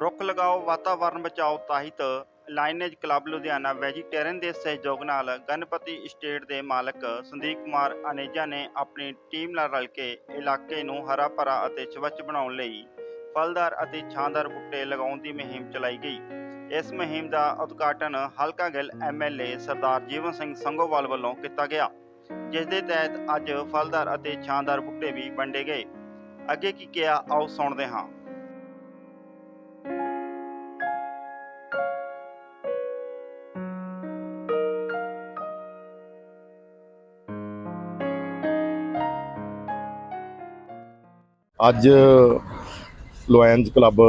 ਰੁੱਖ ਲਗਾਓ ਵਾਤਾਵਰਣ ਬਚਾਓ ਤਹਿਤ ਲਾਈਨੇਜ ਕਲੱਬ ਲੁਧਿਆਣਾ ਵੈਜੀਟੇਰੀਅਨ ਦੇ ਸਹਿਯੋਗ ਨਾਲ ਗਣਪਤੀ ਸਟੇਟ ਦੇ ਮਾਲਕ ਸੰਦੀਪ ਕੁਮਾਰ ਅਨੇਜਾ ਨੇ ਆਪਣੀ ਟੀਮ ਨਾਲ ਰਲ ਕੇ ਇਲਾਕੇ ਨੂੰ ਹਰਾ ਭਰਾ ਅਤੇ ਸਵੱਛ ਬਣਾਉਣ ਲਈ ਫਲਦਾਰ ਅਤੇ ਛਾਂਦਾਰ ਬੂਟੇ ਲਗਾਉਣ ਦੀ ਮੁਹਿੰਮ ਚਲਾਈ ਗਈ। ਇਸ ਮੁਹਿੰਮ ਦਾ ਉਦਘਾਟਨ ਹਲਕਾ ਗਿੱਲ ਐਮਐਲਏ ਸਰਦਾਰ ਜੀਵਨ ਸਿੰਘ ਸੰਗੋਵਾਲ ਵੱਲੋਂ ਕੀਤਾ ਗਿਆ, ਜਿਸ ਦੇ ਤਹਿਤ ਅੱਜ ਫਲਦਾਰ ਅਤੇ ਛਾਂਦਾਰ ਬੂਟੇ ਵੀ ਵੰਡੇ ਗਏ। ਅੱਗੇ ਕੀ ਕਿਹਾ, ਆਓ ਸੁਣਦੇ ਹਾਂ। ਅੱਜ ਲੋਇਨਸ ਕਲੱਬ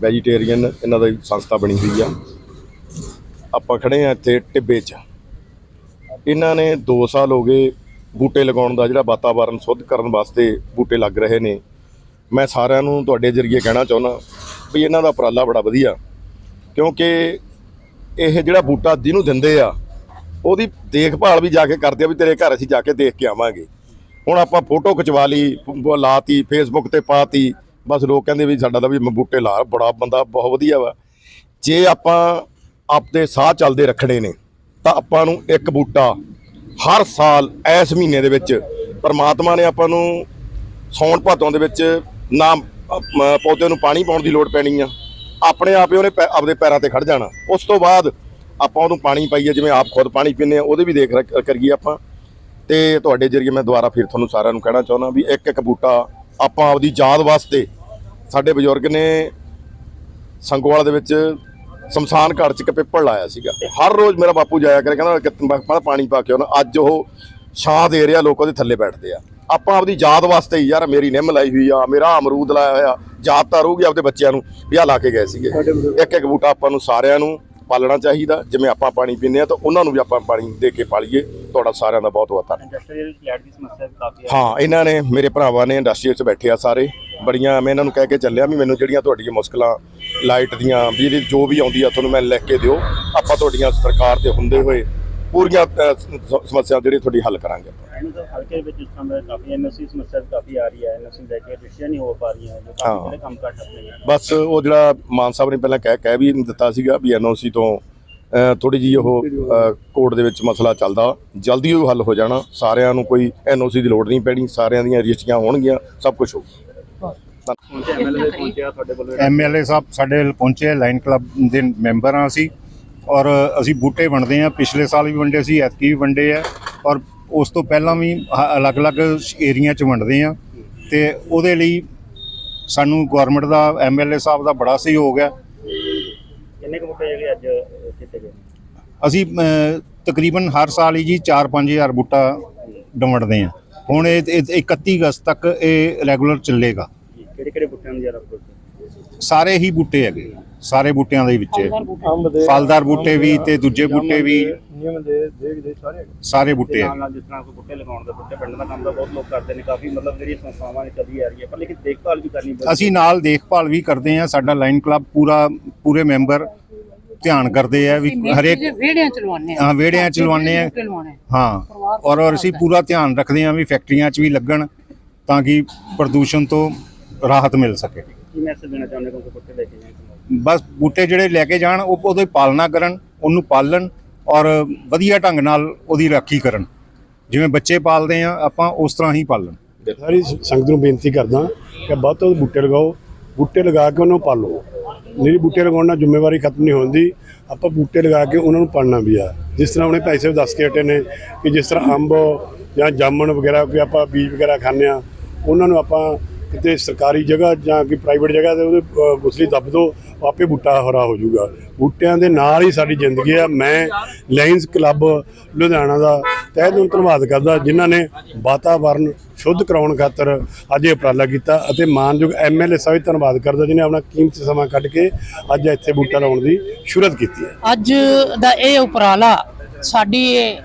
ਵੈਜੀਟੇਰੀਅਨ ਇਹਨਾਂ ਦੀ ਸੰਸਥਾ ਬਣੀ ਹੋਈ ਆ। ਆਪਾਂ ਖੜੇ ਆ ਇੱਥੇ ਟਿੱਬੇ 'ਚ। ਇਹਨਾਂ ਨੇ 2 ਸਾਲ ਹੋ ਗਏ ਬੂਟੇ ਲਗਾਉਣ ਦਾ ਜਿਹੜਾ ਵਾਤਾਵਰਣ ਸ਼ੁੱਧ ਕਰਨ ਵਾਸਤੇ ਬੂਟੇ ਲੱਗ ਰਹੇ ਨੇ। ਮੈਂ ਸਾਰਿਆਂ ਨੂੰ ਤੁਹਾਡੇ ਜ਼ਰੀਏ ਕਹਿਣਾ ਚਾਹੁੰਦਾ ਵੀ ਇਹਨਾਂ ਦਾ ਉਪਰਾਲਾ ਬੜਾ ਵਧੀਆ, ਕਿਉਂਕਿ ਇਹ ਜਿਹੜਾ ਬੂਟਾ ਜਿਹਨੂੰ ਦਿੰਦੇ ਆ, ਉਹਦੀ ਦੇਖਭਾਲ ਵੀ ਜਾ ਕੇ ਕਰਦੇ ਆ ਵੀ ਤੇਰੇ ਘਰ ਅਸੀਂ ਜਾ ਕੇ ਦੇਖ ਕੇ ਆਵਾਂਗੇ। ਹੁਣ ਆਪਾਂ ਫੋਟੋ ਖਿਚਵਾ ਲਈ ਬ- ਲਾਤੀ ਫੇਸਬੁੱਕ ਤੇ ਪਾਤੀ। ਬਸ ਲੋਕ ਕਹਿੰਦੇ ਵੀ ਸਾਡਾ ਤਾਂ ਵੀ ਬੂਟੇ ਲਾ ਬੜਾ ਬੰਦਾ ਬਹੁਤ ਵਧੀਆ ਵਾ। ਜੇ ਆਪਾਂ ਆਪਦੇ ਸਾਹ ਚੱਲਦੇ ਰੱਖਣੇ ਨੇ ਤਾਂ ਆਪਾਂ ਨੂੰ ਇੱਕ ਬੂਟਾ ਹਰ ਸਾਲ ਇਸ ਮਹੀਨੇ ਦੇ ਵਿੱਚ ਪਰਮਾਤਮਾ ਨੇ ਆਪਾਂ ਨੂੰ ਸੌਣ ਭਾਦੋਂ ਦੇ ਵਿੱਚ ਨਾ ਅ, ਪੌਦੇ ਨੂੰ ਪਾਣੀ ਪਾਉਣ ਦੀ ਲੋੜ ਪੈਣੀ ਆ। ਆਪਣੇ ਆਪ ਹੀ ਉਹਨੇ ਪੈ- ਆਪਦੇ ਪੈਰਾਂ ਤੇ ਖੜ ਜਾਣਾ। ਉਸ ਤੋਂ ਬਾਅਦ ਆਪਾਂ ਉਹਨੂੰ ਪਾਣੀ ਪਾਈਏ ਜਿਵੇਂ ਆਪ ਖੁਦ ਪਾਣੀ ਪੀਂਦੇ ਆ ਉਹਦੇ ਵੀ ਦੇਖ ਰੇਖ ਕਰੀਏ ਆਪਾਂ। ਤੇ ਤੁਹਾਡੇ ਜਰੀਏ ਮੈਂ ਦੁਬਾਰਾ ਫਿਰ ਤੁਹਾਨੂੰ ਸਾਰਿਆਂ ਨੂੰ ਕਹਿਣਾ ਚਾਹੁੰਦਾ ਵੀ ਇੱਕ ਇੱਕ ਬੂਟਾ ਆਪਾਂ ਆਪਦੀ ਯਾਦ ਵਾਸਤੇ ਸਾਡੇ ਬਜ਼ੁਰਗ ਨੇ ਸੰਗੋਵਾਲ ਦੇ ਵਿੱਚ ਸ਼ਮਸ਼ਾਨ ਘਾਟ 'ਚ ਇੱਕ ਪਿੱਪਲ ਲਾਇਆ ਸੀਗਾ। ਹਰ ਰੋਜ਼ ਮੇਰਾ ਬਾਪੂ ਜਾਇਆ ਕਰੇ ਕਹਿੰਦਾ ਕਿ ਪਾਣੀ ਪਾ ਕੇ ਉਹਨਾਂ ਅੱਜ ਉਹ ਛਾਂ ਦੇ ਰਿਹਾ ਲੋਕ ਉਹਦੇ ਥੱਲੇ ਬੈਠਦੇ ਆ। ਆਪਾਂ ਆਪਦੀ ਯਾਦ ਵਾਸਤੇ ਹੀ ਯਾਰ ਮੇਰੀ ਨਿੰਮ ਲਾਈ ਹੋਈ ਆ ਮੇਰਾ ਅਮਰੂਦ ਲਾਇਆ ਹੋਇਆ ਯਾਦ ਤਾਂ ਰਹੂਗੀ ਆਪਦੇ ਬੱਚਿਆਂ ਨੂੰ ਵੀ ਆ ਲਾ ਕੇ ਗਏ ਸੀਗੇ। ਇੱਕ ਇੱਕ ਬੂਟਾ ਆਪਾਂ ਨੂੰ ਸਾਰਿਆਂ ਨੂੰ ਪਾਲਣਾ ਚਾਹੀਦਾ। ਜਿਵੇਂ ਆਪਾਂ ਪਾਣੀ ਪੀਂਦੇ ਆ ਤਾਂ ਉਹਨਾਂ ਨੂੰ ਵੀ ਆਪਾਂ ਪਾਣੀ ਦੇ ਕੇ ਪਾਲੀਏ। ਤੁਹਾਡਾ ਸਾਰਿਆਂ ਦਾ ਬਹੁਤ ਬਹੁਤ ਧੰਨਵਾਦ। ਇੰਡਸਟਰੀਅਲ ਫਲੈਟ ਦੀ ਸਮੱਸਿਆ ਵੀ ਕਾਫੀ ਹਾਂ ਇਹਨਾਂ ਨੇ ਮੇਰੇ ਭਰਾਵਾਂ ਨੇ ਇੰਡਸਟਰੀ ਵਿੱਚ ਬੈਠੇ ਆ ਸਾਰੇ। ਬੜੀਆਂ ਮੈਂ ਇਹਨਾਂ ਨੂੰ ਕਹਿ ਕੇ ਚੱਲਿਆ ਵੀ ਮੈਨੂੰ ਜਿਹੜੀਆਂ ਤੁਹਾਡੀਆਂ ਮੁਸ਼ਕਲਾਂ ਲਾਈਟ ਦੀਆਂ ਬਿਜਲੀ ਜੋ ਵੀ ਆਉਂਦੀ ਆ ਤੁਹਾਨੂੰ ਮੈਂ ਲਿਖ ਕੇ ਦਿਓ। ਆਪਾਂ ਤੁਹਾਡੀਆਂ ਸਰਕਾਰ ਦੇ ਹੁੰਦੇ ਹੋਏ ਪੂਰੀਆਂ ਸਮੱਸਿਆ ਜਿਹੜੀ ਤੁਹਾਡੀ ਹੱਲ ਕਰਾਂਗੇ ਇਹਨੂੰ ਤਾਂ ਹਲਕੇ ਵਿੱਚ ਜਿਸ ਤਰ੍ਹਾਂ ਕਾਫੀ ਐਨਓਸੀ ਸਮੱਸਿਆ ਵੀ ਕਾਫੀ ਆ ਰਹੀ ਹੈ ਐਨਓਸੀ ਲੈ ਕੇ ਰਜਿਸਟਰੀਆਂ ਨਹੀਂ ਹੋ ਪਾ ਰਹੀਆਂ ਜੋ। ਕਾਫੀ ਕੰਮ ਘੱਟ ਆਪਣੇ ਬਸ ਉਹ ਜਿਹੜਾ ਮਾਨ ਸਾਹਿਬ ਨੇ ਪਹਿਲਾਂ ਕਹਿ ਕਹਿ ਵੀ ਦਿੱਤਾ ਸੀਗਾ ਵੀ ਐਨਓਸੀ ਤੋਂ ਥੋੜੀ ਜੀ ਉਹ ਕੋਰਟ ਦੇ ਵਿੱਚ ਮਸਲਾ ਚੱਲਦਾ। ਜਲਦੀ ਉਹ ਹੱਲ ਹੋ ਜਾਣਾ ਸਾਰਿਆਂ ਨੂੰ ਕੋਈ ਐਨਓਸੀ ਦੀ ਲੋੜ ਨਹੀਂ ਪੈਣੀ ਸਾਰਿਆਂ ਦੀਆਂ ਰਜਿਸਟਰੀਆਂ ਹੋਣਗੀਆਂ ਸਭ ਕੁਝ ਹੋਊਗਾ ਐਮਐਲਏ ਪਹੁੰਚਿਆ ਤੁਹਾਡੇ ਵੱਲੋਂ। ਐਮਐਲਏ ਸਾਹਿਬ ਸਾਡੇ ਵੱਲ ਪਹੁੰਚੇ ਲਾਈਨ ਕਲੱਬ ਦੇ ਮੈਂਬਰ ਹਾਂ ਅਸੀਂ। ਔਰ ਅਸੀਂ ਬੂਟੇ ਵੰਡਦੇ ਹਾਂ। ਪਿਛਲੇ ਸਾਲ ਵੀ ਵੰਡੇ ਸੀ ਐਤਕੀ ਵੀ ਵੰਡੇ ਆ। ਔਰ ਉਸ ਤੋਂ ਪਹਿਲਾਂ ਵੀ ਅਲੱਗ-ਅਲੱਗ ਏਰੀਆ 'ਚ ਵੰਡਦੇ ਆ ਤੇ ਉਹਦੇ ਲਈ ਸਾਨੂੰ ਗਵਰਨਮੈਂਟ ਦਾ ਐਮਐਲਏ ਸਾਹਿਬ ਦਾ ਬੜਾ ਸਹਿਯੋਗ ਹੈ। ਕਿੰਨੇ ਕੁ ਬੂਟੇ ਜਿਹੜੇ ਅੱਜ ਕੀਤੇ ਗਏ? ਅਸੀਂ ਤਕਰੀਬਨ ਹਰ ਸਾਲ ਹੀ ਜੀ 4-5000 ਬੂਟਾ ਵੰਡਦੇ ਆ ਹੁਣ ਇਹ ਇਹ 31 ਅਗਸਤ ਤੱਕ ਇਹ ਰੈਗੂਲਰ ਚੱਲੇਗਾ। ਕਿਹੜੇ ਕਿਹੜੇ ਬੂਟਿਆਂ ਦੀ ਪ੍ਰੋਡਕਟ ਸਾਰੇ ਹੀ ਬੂਟੇ ਹੈਗੇ। ਸਾਰੇ ਬੂਟਿਆਂ ਦੇ ਵਿੱਚ। ਫਲਦਾਰ ਬੂਟੇ। ਵੀ ਤੇ ਦੂਜੇ ਬੂਟੇ ਵੀ। ਨਿਯਮ ਦੇ ਦੇਖ ਦੇ ਸਾਰੇ ਸਾਰੇ ਬੂਟੇ। ਨਾਲ ਹੈਗੇ ਨਾਲ ਜਿਸ ਤਰ੍ਹਾਂ ਕੋਈ ਬੂਟੇ ਲਗਾਉਣ ਦਾ ਬੂਟੇ ਪਿੰਡ ਦਾ ਕੰਮ ਤਾਂ ਬਹੁਤ ਲੋਕ ਕਰਦੇ ਨੇ ਕਾਫੀ ਮਤਲਬ ਜਿਹੜੀ ਸੰਸਥਾਵਾਂ ਨੇ ਚੱਲੀ ਆ ਰਹੀ ਹੈ ਪਰ ਲੇਕਿਨ ਦੇਖਭਾਲ ਵੀ ਕਰਨੀ ਪੈਂਦੀ। ਅਸੀਂ ਨਾਲ ਦੇਖਭਾਲ ਵੀ ਕਰਦੇ ਹਾਂ ਸਾਡਾ ਲਾਈਨ ਕਲੱਬ ਪੂਰਾ ਪੂਰੇ ਮੈਂਬਰ ਧਿਆਨ ਕਰਦੇ ਆ ਵੀ ਹਰੇਕ ਵਿਹੜਿਆਂ ਚ ਲਵਾਉਂਦੇ ਹਾਂ। ਵਿਹੜਿਆਂ ਚ ਲਵਾਉਂਦੇ ਆ ਲਵਾਉਣੇ ਹਾਂ। ਔਰ ਔਰ ਅਸੀਂ ਪੂਰਾ ਧਿਆਨ ਰੱਖਦੇ ਹਾਂ ਵੀ ਫੈਕਟਰੀਆਂ 'ਚ ਵੀ ਲੱਗਣ ਤਾਂ ਕਿ ਪ੍ਰਦੂਸ਼ਣ ਤੋਂ ਰਾਹਤ ਮਿਲ ਸਕੇ। ਕੀ ਮੈਸੇਜ ਦੇਣਾ ਚਾਹੁੰਦੇ ਹੋ? ਕਿ ਬੂਟੇ ਲੈ ਕੇ ਜਾਣ ਬਸ ਬੂਟੇ ਜਿਹੜੇ ਲੈ ਕੇ ਜਾਣ ਉਹ ਉਹਦੀ ਪਾਲਣਾ ਕਰਨ ਉਹਨੂੰ ਪਾਲਣ ਔਰ ਵਧੀਆ ਢੰਗ ਨਾਲ ਉਹਦੀ ਰਾਖੀ ਕਰਨ। ਜਿਵੇਂ ਬੱਚੇ ਪਾਲਦੇ ਆ ਆਪਾਂ ਉਸ ਤਰ੍ਹਾਂ ਹੀ ਪਾਲਣ। ਸਾਰੀ ਸੰਗਤ ਨੂੰ ਬੇਨਤੀ ਕਰਦਾ ਕਿ ਵੱਧ ਤੋਂ ਬੂਟੇ ਲਗਾਓ। ਬੂਟੇ ਲਗਾ ਕੇ ਉਹਨੂੰ ਪਾਲੋ। ਨਹੀਂ ਬੂਟੇ ਲਗਾਉਣ ਨਾਲ ਜ਼ਿੰਮੇਵਾਰੀ ਖਤਮ ਨਹੀਂ ਹੁੰਦੀ ਆਪਾਂ ਬੂਟੇ ਲਗਾ ਕੇ ਉਹਨਾਂ ਨੂੰ ਪਾਲਣਾ ਵੀ ਆ। ਜਿਸ ਤਰ੍ਹਾਂ ਉਹਨੇ ਪੈਸੇ ਦੱਸ ਕੇ ਹਟੇ ਨੇ ਕਿ ਜਿਸ ਤਰ੍ਹਾਂ ਅੰਬ ਜਾਂ ਜਾਮਣ ਵਗੈਰਾ ਕੋਈ ਆਪਾਂ ਬੀਜ ਵਗੈਰਾ ਖਾਂਦੇ ਆ ਉਹਨਾਂ ਨੂੰ ਆਪਾਂ ਕਿਤੇ ਸਰਕਾਰੀ ਜਗ੍ਹਾ ਜਾਂ ਕਿ ਪ੍ਰਾਈਵੇਟ ਜਗ੍ਹਾ ਤੇ ਉਹਦੇ ਗੁਸਲੀ ਦੱਬ ਦੋ, ਆਪੇ ਬੂਟਾ ਹਰਾ ਹੋ ਜਾਊਗਾ। ਬੂਟਿਆਂ ਦੇ ਨਾਲ ਹੀ ਸਾਡੀ ਜ਼ਿੰਦਗੀ ਆ। ਮੈਂ ਲਾਇਨਸ ਕਲੱਬ ਲੁਧਿਆਣਾ ਦਾ ਤਹਿ ਦਿਲੋਂ ਧੰਨਵਾਦ ਕਰਦਾ, ਜਿਨ੍ਹਾਂ ਨੇ ਵਾਤਾਵਰਨ ਸ਼ੁੱਧ ਕਰਾਉਣ ਖਾਤਰ ਅੱਜ ਇਹ ਉਪਰਾਲਾ ਕੀਤਾ ਅਤੇ ਮਾਨਯੋਗ ਐਮਐਲਏ ਸਾਹਿਬ ਧੰਨਵਾਦ ਕਰਦਾ, ਜਿਨੇ ਆਪਣਾ ਕੀਮਤੀ ਸਮਾਂ ਕੱਢ ਕੇ ਅੱਜ ਇੱਥੇ ਬੂਟਾ ਲਾਉਣ ਦੀ ਸ਼ੁਰੂਆਤ ਕੀਤੀ ਹੈ। ਅੱਜ ਦਾ ਇਹ ਉਪਰਾਲਾ ਸਾਡੀ ਇਹ,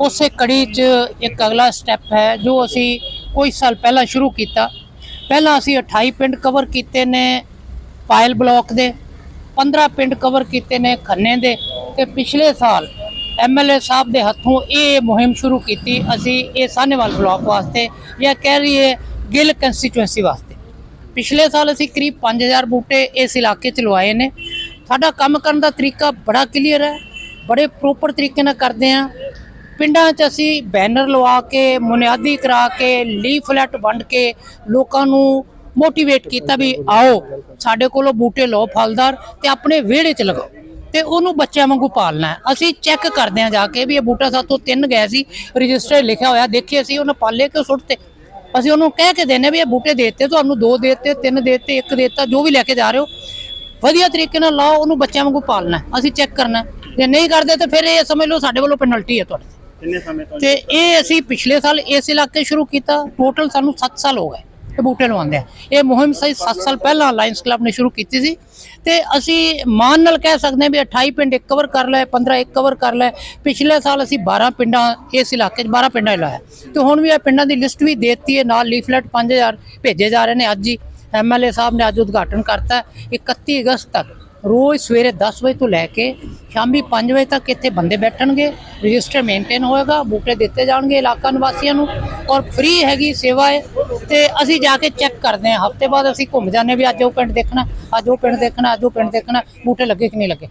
ਉਸੇ ਕੜੀ 'ਚ ਇੱਕ ਅਗਲਾ ਸਟੈਪ ਹੈ, ਜੋ ਅਸੀਂ ਕੋਈ ਸਾਲ ਪਹਿਲਾਂ ਸ਼ੁਰੂ ਕੀਤਾ। ਪਹਿਲਾਂ ਅਸੀਂ 28 ਪਿੰਡ ਕਵਰ ਕੀਤੇ ਨੇ ਪਾਇਲ ਬਲਾਕ ਦੇ 15 ਪਿੰਡ ਕਵਰ ਕੀਤੇ ਨੇ ਖੰਨੇ ਦੇ ਤੇ ਪਿਛਲੇ ਸਾਲ ਐਮਐਲਏ ਸਾਹਿਬ ਦੇ ਹੱਥੋਂ ਇਹ ਮੁਹਿੰਮ ਸ਼ੁਰੂ ਕੀਤੀ ਅਸੀਂ ਇਹ ਸਾਹਨੇਵਾਲ ਬਲਾਕ ਵਾਸਤੇ ਜਾਂ ਕਹਿ ਰਹੀ ਗਿੱਲ ਕੰਸਟੀਚੁਐਂਸੀ ਵਾਸਤੇ। ਪਿਛਲੇ ਸਾਲ ਅਸੀਂ ਕਰੀਬ 5000 ਬੂਟੇ ਇਸ ਇਲਾਕੇ ਚ ਲਵਾਏ ਨੇ। ਸਾਡਾ ਕੰਮ ਕਰਨ ਦਾ ਤਰੀਕਾ ਬੜਾ ਕਲੀਅਰ ਹੈ, ਬੜੇ ਪ੍ਰੋਪਰ ਤਰੀਕੇ ਨਾਲ ਕਰਦੇ ਆ ਪਿੰਡਾਂ 'ਚ ਅਸੀਂ ਬੈਨਰ ਲਵਾ ਕੇ, ਮੁਨਿਆਦੀ ਕਰਾ ਕੇ, ਲੀਫਲੈਟ ਵੰਡ ਕੇ ਲੋਕਾਂ ਨੂੰ ਮੋਟੀਵੇਟ ਕੀਤਾ ਵੀ ਆਓ, ਸਾਡੇ ਕੋਲੋਂ ਬੂਟੇ ਲਓ, ਫਲਦਾਰ ਤੇ ਆਪਣੇ ਵਿਹੜੇ 'ਚ ਲਗਾਓ ਤੇ ਉਹਨੂੰ ਬੱਚਿਆਂ ਵਾਂਗੂ ਪਾਲਣਾ ਅਸੀਂ ਚੈੱਕ ਕਰਦੇ ਹਾਂ ਜਾ ਕੇ ਵੀ ਇਹ ਬੂਟਾ ਸਾਤੋਂ ਤਿੰਨ ਗਏ ਸੀ, ਰਜਿਸਟਰ ਲਿਖਿਆ ਹੋਇਆ, ਦੇਖੇ ਅਸੀਂ, ਉਹਨਾਂ ਪਾਲੇ ਕਿ ਸੁੱਟਤੇ ਅਸੀਂ ਉਹਨੂੰ ਕਹਿ ਕੇ ਦੇਨੇ ਵੀ ਇਹ ਬੂਟੇ ਦੇਤੇ, ਤੁਹਾਨੂੰ ਦੋ ਦੇਤੇ, ਤਿੰਨ ਦੇ ਇੱਕ ਦੇਤਾ, ਜੋ ਵੀ ਲੈ ਕੇ ਜਾ ਰਹੇ ਹੋ। ਵਧੀਆ ਤਰੀਕੇ ਨਾਲ ਲਾਓ, ਉਹਨੂੰ ਬੱਚਿਆਂ ਵਾਂਗੂ ਪਾਲਣਾ ਅਸੀਂ ਚੈੱਕ ਕਰਨਾ ਜੇ ਨਹੀਂ ਕਰਦੇ ਤਾਂ ਫਿਰ ਇਹ ਸਮਝ ਲਓ ਸਾਡੇ ਵੱਲੋਂ ਪੈਨਲਟੀ ਹੈ ਤੁਹਾਡੇ ਕਿੰਨੇ ਸਮੇਂ ਤੋਂ ਤੇ ਇਹ ਅਸੀਂ ਪਿਛਲੇ ਸਾਲ ਇਸ ਇਲਾਕੇ ਸ਼ੁਰੂ ਕੀਤਾ। ਟੋਟਲ ਸਾਨੂੰ 7 ਸਾਲ ਹੋ ਗਏ ਇਹ ਬੂਟੇ ਲਵਾਉਂਦੇ ਆ ਇਹ ਮੁਹਿੰਮ ਸਹੀ 7 ਸਾਲ ਪਹਿਲਾਂ ਲਾਇਨਸ ਕਲੱਬ ਨੇ ਸ਼ੁਰੂ ਕੀਤੀ ਸੀ। ਤੇ ਅਸੀਂ ਮਾਨ ਨਾਲ ਕਹਿ ਸਕਦੇ ਹਾਂ ਵੀ 28 ਪਿੰਡ ਇੱਕ ਕਵਰ ਕਰ ਲਏ 15 ਇੱਕ ਕਵਰ ਕਰ ਲਏ। ਪਿਛਲੇ ਸਾਲ ਅਸੀਂ 12 ਪਿੰਡਾਂ ਇਸ ਇਲਾਕੇ 'ਚ 12 ਪਿੰਡਾਂ ਲਾਇਆ। ਤੇ ਹੁਣ ਵੀ ਇਹ ਪਿੰਡਾਂ ਦੀ ਲਿਸਟ ਵੀ ਦਿੱਤੀ ਹੈ। ਨਾਲ ਲੀਫਲੈਟ 5000 ਭੇਜੇ ਜਾ ਰਹੇ ਨੇ। ਅੱਜ ਹੀ ਐਮਐਲਏ ਸਾਹਿਬ ਨੇ ਅੱਜ ਉਦਘਾਟਨ ਕਰਤਾ ਹੈ। 31 ਅਗਸਤ ਤੱਕ। ਰੋਜ਼ ਸਵੇਰੇ 10 ਵਜੇ ਤੋਂ ਲੈ ਕੇ ਸ਼ਾਮੀ 5 ਵਜੇ ਤੱਕ ਇੱਥੇ ਬੰਦੇ ਬੈਠਣਗੇ ਰਜਿਸਟਰ ਮੇਨਟੇਨ ਹੋਏਗਾ ਬੂਟੇ ਦਿੱਤੇ ਜਾਣਗੇ ਇਲਾਕਾ ਨਿਵਾਸੀਆਂ ਨੂੰ ਔਰ ਫ੍ਰੀ ਹੈਗੀ ਸੇਵਾ ਹੈ ਤੇ ਅਸੀਂ ਜਾ ਕੇ ਚੈੱਕ ਕਰਦੇ ਹਾਂ। ਹਫ਼ਤੇ ਬਾਅਦ ਅਸੀਂ ਘੁੰਮ ਜਾਂਦੇ ਹਾਂ ਵੀ ਅੱਜ ਉਹ ਪਿੰਡ ਦੇਖਣਾ ਅੱਜ ਉਹ ਪਿੰਡ ਦੇਖਣਾ ਅੱਜ ਉਹ ਪਿੰਡ ਦੇਖਣਾ ਬੂਟੇ ਲੱਗੇ ਕਿ ਨਹੀਂ ਲੱਗੇ।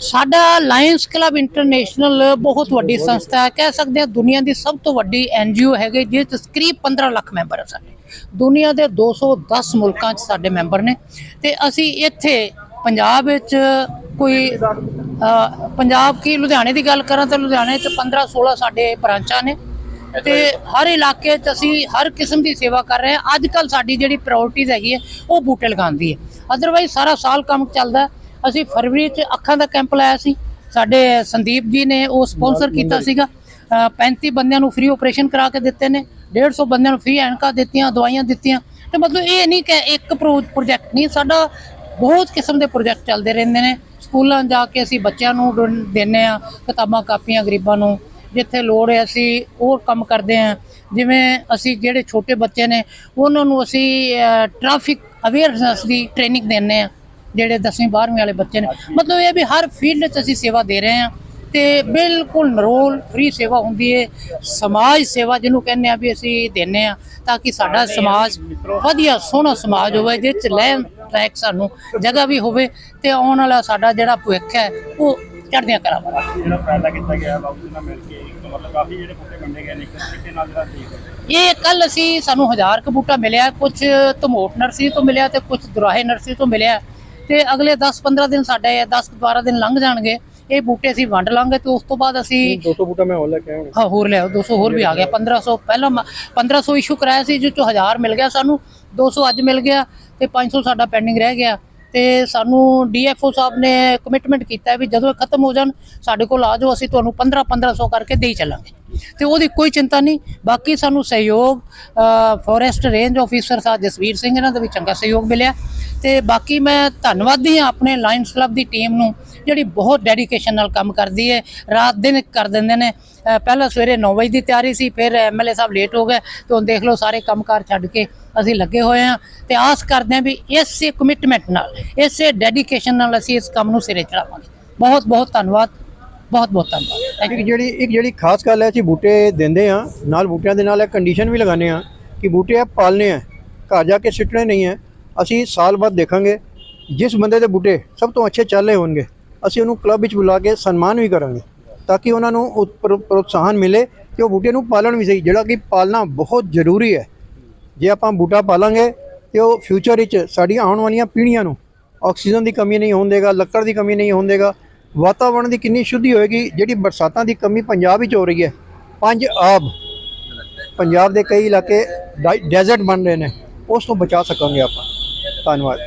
ਸਾਡਾ ਲਾਇਨਸ ਕਲੱਬ ਇੰਟਰਨੈਸ਼ਨਲ ਬਹੁਤ ਵੱਡੀ ਸੰਸਥਾ ਹੈ। ਕਹਿ ਸਕਦੇ ਹਾਂ ਦੁਨੀਆ ਦੀ ਸਭ ਤੋਂ ਵੱਡੀ ਐਨਜੀਓ ਹੈਗੀ ਜਿਸ 'ਚ ਕਰੀਬ 15 ਲੱਖ ਮੈਂਬਰ ਹੈ ਸਾਡੇ। ਦੁਨੀਆ ਦੇ 210 ਮੁਲਕਾਂ 'ਚ ਸਾਡੇ ਮੈਂਬਰ ਨੇ ਤੇ ਅਸੀਂ ਇੱਥੇ ਪੰਜਾਬ ਵਿੱਚ ਕੋਈ ਪੰਜਾਬ ਕੀ ਲੁਧਿਆਣੇ ਦੀ ਗੱਲ ਕਰਾਂ ਤਾਂ ਲੁਧਿਆਣੇ 'ਚ 15 16 ਸਾਡੇ ਬ੍ਰਾਂਚਾਂ ਨੇ ਤੇ ਹਰ ਇਲਾਕੇ 'ਚ ਅਸੀਂ ਹਰ ਕਿਸਮ ਦੀ ਸੇਵਾ ਕਰ ਰਹੇ ਹਾਂ। ਅੱਜ ਕੱਲ ਸਾਡੀ ਜਿਹੜੀ ਪ੍ਰਾਇੋਰਟੀਜ਼ ਹੈਗੀ ਹੈ ਉਹ ਬੂਟੇ ਲਗਾਉਣ ਦੀ ਹੈ। ਅਦਰਵਾਈਜ਼ ਸਾਰਾ ਸਾਲ ਕੰਮ ਚੱਲਦਾ। ਅਸੀਂ ਫਰਵਰੀ 'ਚ ਅੱਖਾਂ ਦਾ ਕੈਂਪ ਲਾਇਆ ਸੀ। ਸਾਡੇ ਸੰਦੀਪ ਜੀ ਨੇ ਉਹ ਸਪਾਂਸਰ ਕੀਤਾ ਸੀਗਾ। ਅ, 35 ਬੰਦਿਆਂ ਨੂੰ ਫ੍ਰੀ ਆਪਰੇਸ਼ਨ ਕਰਾ ਕੇ ਦਿੱਤੇ ਨੇ। 150 ਬੰਦਿਆਂ ਨੂੰ ਫ੍ਰੀ ਐਨਕਾਂ ਦਿੱਤੀਆਂ ਦਵਾਈਆਂ ਦਿੱਤੀਆਂ। ਤੇ ਮਤਲਬ ਇਹ ਨਹੀਂ ਕਿ ਇੱਕ ਪ੍ਰੋਜੈਕਟ ਨਹੀਂ, ਸਾਡਾ ਬਹੁਤ ਕਿਸਮ ਦੇ ਪ੍ਰੋਜੈਕਟ ਚੱਲਦੇ ਰਹਿੰਦੇ ਨੇ। ਸਕੂਲਾਂ ਜਾ ਕੇ ਅਸੀਂ ਬੱਚਿਆਂ ਨੂੰ ਡੋਨ- ਦਿੰਦੇ ਆ ਕਿਤਾਬਾਂ, ਕਾਪੀਆਂ, ਗਰੀਬਾਂ ਨੂੰ। ਜਿੱਥੇ ਲੋੜ ਹੈ ਅਸੀਂ ਉਹ ਕੰਮ ਕਰਦੇ ਆ ਜਿਵੇਂ ਅਸੀਂ ਜਿਹੜੇ ਛੋਟੇ ਬੱਚੇ ਨੇ, ਉਹਨਾਂ ਨੂੰ ਅਸੀਂ ਟ੍ਰੈਫਿਕ ਅਵੇਅਰਨੈਸ ਦੀ ਟ੍ਰੇਨਿੰਗ ਦਿੰਦੇ ਆ ਜਿਹੜੇ 10ਵੀਂ 12ਵੀਂ ਵਾਲੇ ਬੱਚੇ ਨੇ। ਮਤਲਬ ਇਹ ਵੀ ਹਰ ਫੀਲਡ 'ਚ ਅਸੀਂ ਸੇਵਾ ਦੇ ਰਹੇ ਹਾਂ। ਤੇ ਬਿਲਕੁਲ ਨਰੋਲ ਫ੍ਰੀ ਸੇਵਾ ਹੁੰਦੀ ਹੈ ਸਮਾਜ ਸੇਵਾ ਜਿਹਨੂੰ ਕਹਿੰਦੇ ਆ ਵੀ ਅਸੀਂ ਦਿੰਦੇ ਆ ਤਾਂ ਕਿ ਸਾਡਾ ਸਮਾਜ ਵਧੀਆ ਸੋਹਣਾ ਸਮਾਜ ਹੋਵੇ ਜਿਸ 'ਚ ਲੈਣ ਟਰੈਕ ਸਾਨੂੰ ਜਗ੍ਹਾ ਵੀ ਹੋਵੇ ਤੇ ਆਉਣ ਵਾਲਾ ਸਾਡਾ ਜਿਹੜਾ ਭਵਿੱਖ ਹੈ ਉਹ ਚੜ੍ਹਦੀਆਂ ਕਰਾਵਾਂਗੇ ਜਿਹੜਾ ਫਾਇਦਾ ਕੀਤਾ ਗਿਆ ਬਾਬੂ ਨਾਲ ਮਿਲ ਕੇ ਇੱਕ ਮਤਲਬ ਕਾਫੀ ਜਿਹੜੇ ਬੂਟੇ ਵੰਡੇ ਗਏ ਨੇ ਇੱਕ ਤਰੀਕੇ ਨਾਲ ਜਿਹੜਾ ਠੀਕ ਇਹ ਕੱਲ ਅਸੀਂ ਸਾਨੂੰ ਹਜ਼ਾਰ ਕੁ ਬੂਟਾ ਮਿਲਿਆ ਕੁਝ ਧਮੋਟ ਨਰਸਰੀ ਤੋਂ ਮਿਲਿਆ ਤੇ ਕੁਝ ਦੁਰਾਹੇ ਨਰਸਰੀ ਤੋਂ ਮਿਲਿਆ। ਤੇ ਅਗਲੇ 10-15 ਦਿਨ ਸਾਡੇ 10-12 ਦਿਨ ਲੰਘ ਜਾਣਗੇ। ਇਹ ਬੂਟੇ ਅਸੀਂ ਵੰਡ ਲਾਂਗੇ ਤੇ ਉਸ ਤੋਂ ਬਾਅਦ ਅਸੀਂ 200 ਬੂਟਾ ਮੈਂ ਹੋਰ ਲੈ ਕੇ ਆਇਆ ਹਾਂ ਹੋਰ ਲਿਆਓ 200 ਹੋਰ ਵੀ ਆ ਗਿਆ। 1500 ਪਹਿਲਾਂ ਮ- 1500 ਇਸ਼ੂ ਕਰਾਇਆ ਸੀ ਜਿਸ ਚੋਂ 1000 ਮਿਲ ਗਿਆ ਸਾਨੂੰ 200 ਅੱਜ ਮਿਲ ਗਿਆ ਤੇ 500 ਸਾਡਾ ਪੈਂਡਿੰਗ ਰਹਿ ਗਿਆ। ਤੇ ਸਾਨੂੰ ਡੀਐਫਓ ਸਾਹਿਬ ਨੇ ਕਮਿਟਮੈਂਟ ਕੀਤਾ ਵੀ ਜਦੋਂ ਇਹ ਖਤਮ ਹੋ ਜਾਣ ਸਾਡੇ ਕੋਲ ਆ ਜਾਓ ਅਸੀਂ ਤੁਹਾਨੂੰ 15 1500 ਕਰਕੇ ਦੇਈ ਚੱਲਾਂਗੇ। ਤੇ ਉਹਦੀ ਕੋਈ ਚਿੰਤਾ ਨਹੀਂ। ਬਾਕੀ ਸਾਨੂੰ ਸਹਿਯੋਗ ਫੋਰੈਸਟ ਰੇਂਜ ਆਫੀਸਰ ਸਾਹਿਬ ਜਸਵੀਰ ਸਿੰਘ ਇਹਨਾਂ ਦਾ ਵੀ ਚੰਗਾ ਸਹਿਯੋਗ ਮਿਲਿਆ। ਤੇ ਬਾਕੀ ਮੈਂ ਧੰਨਵਾਦੀ ਹਾਂ ਆਪਣੇ ਲਾਇਨਸ ਕਲੱਬ ਦੀ ਟੀਮ ਨੂੰ, ਜਿਹੜੀ ਬਹੁਤ ਡੈਡੀਕੇਸ਼ਨ ਨਾਲ ਕੰਮ ਕਰਦੀ ਹੈ। ਰਾਤ ਦਿਨ ਕਰ ਦਿੰਦੇ ਨੇ। ਪਹਿਲਾਂ ਸਵੇਰੇ 9 ਵਜੇ ਦੀ ਤਿਆਰੀ ਸੀ, ਫਿਰ ਐਮਐਲਏ ਸਾਹਿਬ ਲੇਟ ਹੋ ਗਏ। ਤੇ ਹੁਣ ਦੇਖ ਲਓ ਸਾਰੇ ਕੰਮਕਾਰ ਛੱਡ ਕੇ ਅਸੀਂ ਲੱਗੇ ਹੋਏ ਹਾਂ। ਤੇ ਆਸ ਕਰਦੇ ਹਾਂ ਵੀ ਇਸੇ ਕਮਿਟਮੈਂਟ ਨਾਲ, ਇਸੇ ਡੈਡੀਕੇਸ਼ਨ ਨਾਲ ਅਸੀਂ ਇਸ ਕੰਮ ਨੂੰ ਸਿਰੇ ਚੜਾਵਾਂਗੇ। ਬਹੁਤ ਬਹੁਤ ਧੰਨਵਾਦ। ਬਹੁਤ ਬਹੁਤ ਧੰਨਵਾਦ। ਇੱਕ ਜਿਹੜੀ ਇੱਕ ਜਿਹੜੀ ਖਾਸ ਗੱਲ ਹੈ, ਅਸੀਂ ਬੂਟੇ ਦਿੰਦੇ ਆ ਨਾਲ ਬੂਟਿਆਂ ਦੇ ਨਾਲ ਇਹ ਕੰਡੀਸ਼ਨ ਵੀ ਲਗਾਉਂਦੇ ਆ ਕਿ ਬੂਟੇ ਆ ਪਾਲਨੇ ਆ ਘਰ ਜਾ ਕੇ ਸਿੱਟਣੇ ਨਹੀਂ ਹੈ। ਅਸੀਂ ਸਾਲ ਬਾਅਦ ਦੇਖਾਂਗੇ, ਜਿਸ ਬੰਦੇ ਦੇ ਬੂਟੇ ਸਭ ਤੋਂ ਅੱਛੇ ਚੱਲ ਰਹੇ ਹੋਣਗੇ, ਅਸੀਂ ਉਹਨੂੰ ਕਲੱਬ ਵਿੱਚ ਬੁਲਾ ਕੇ ਸਨਮਾਨ ਵੀ ਕਰਾਂਗੇ, ਤਾਂ ਕਿ ਉਹਨਾਂ ਨੂੰ ਉਤ- ਪ੍ਰੋ- ਪ੍ਰੋਤਸਾਹਨ ਮਿਲੇ ਕਿ ਉਹ ਬੂਟੇ ਨੂੰ ਪਾਲਣ ਵੀ ਸਹੀ। ਜਿਹੜਾ ਕਿ ਪਾਲਣਾ ਬਹੁਤ ਜ਼ਰੂਰੀ ਹੈ। ਜੇ ਆਪਾਂ ਬੂਟਾ ਪਾਲਾਂਗੇ, ਤੇ ਉਹ ਫਿਊਚਰ ਵਿੱਚ ਸਾਡੀਆਂ ਆਉਣ ਵਾਲੀਆਂ ਪੀੜ੍ਹੀਆਂ ਨੂੰ ਆਕਸੀਜਨ ਦੀ ਕਮੀ ਨਹੀਂ ਹੋਣ ਦੇਗਾ, ਲੱਕੜ ਦੀ ਕਮੀ ਨਹੀਂ ਹੋਣ ਦੇਗਾ ਵਾਤਾਵਰਣ ਦੀ ਕਿੰਨੀ ਸ਼ੁੱਧੀ ਹੋਏਗੀ, ਜਿਹੜੀ ਬਰਸਾਤਾਂ ਦੀ ਕਮੀ ਪੰਜਾਬ ਵਿੱਚ ਹੋ ਰਹੀ ਹੈ? ਪੰਜ ਆਬ। ਪੰਜਾਬ ਦੇ ਕਈ ਇਲਾਕੇ ਡੈਜ਼ਰਟ ਬਣ ਰਹੇ ਨੇ। ਉਸ ਤੋਂ ਬਚਾ ਸਕਾਂਗੇ ਆਪਾਂ। ਧੰਨਵਾਦ।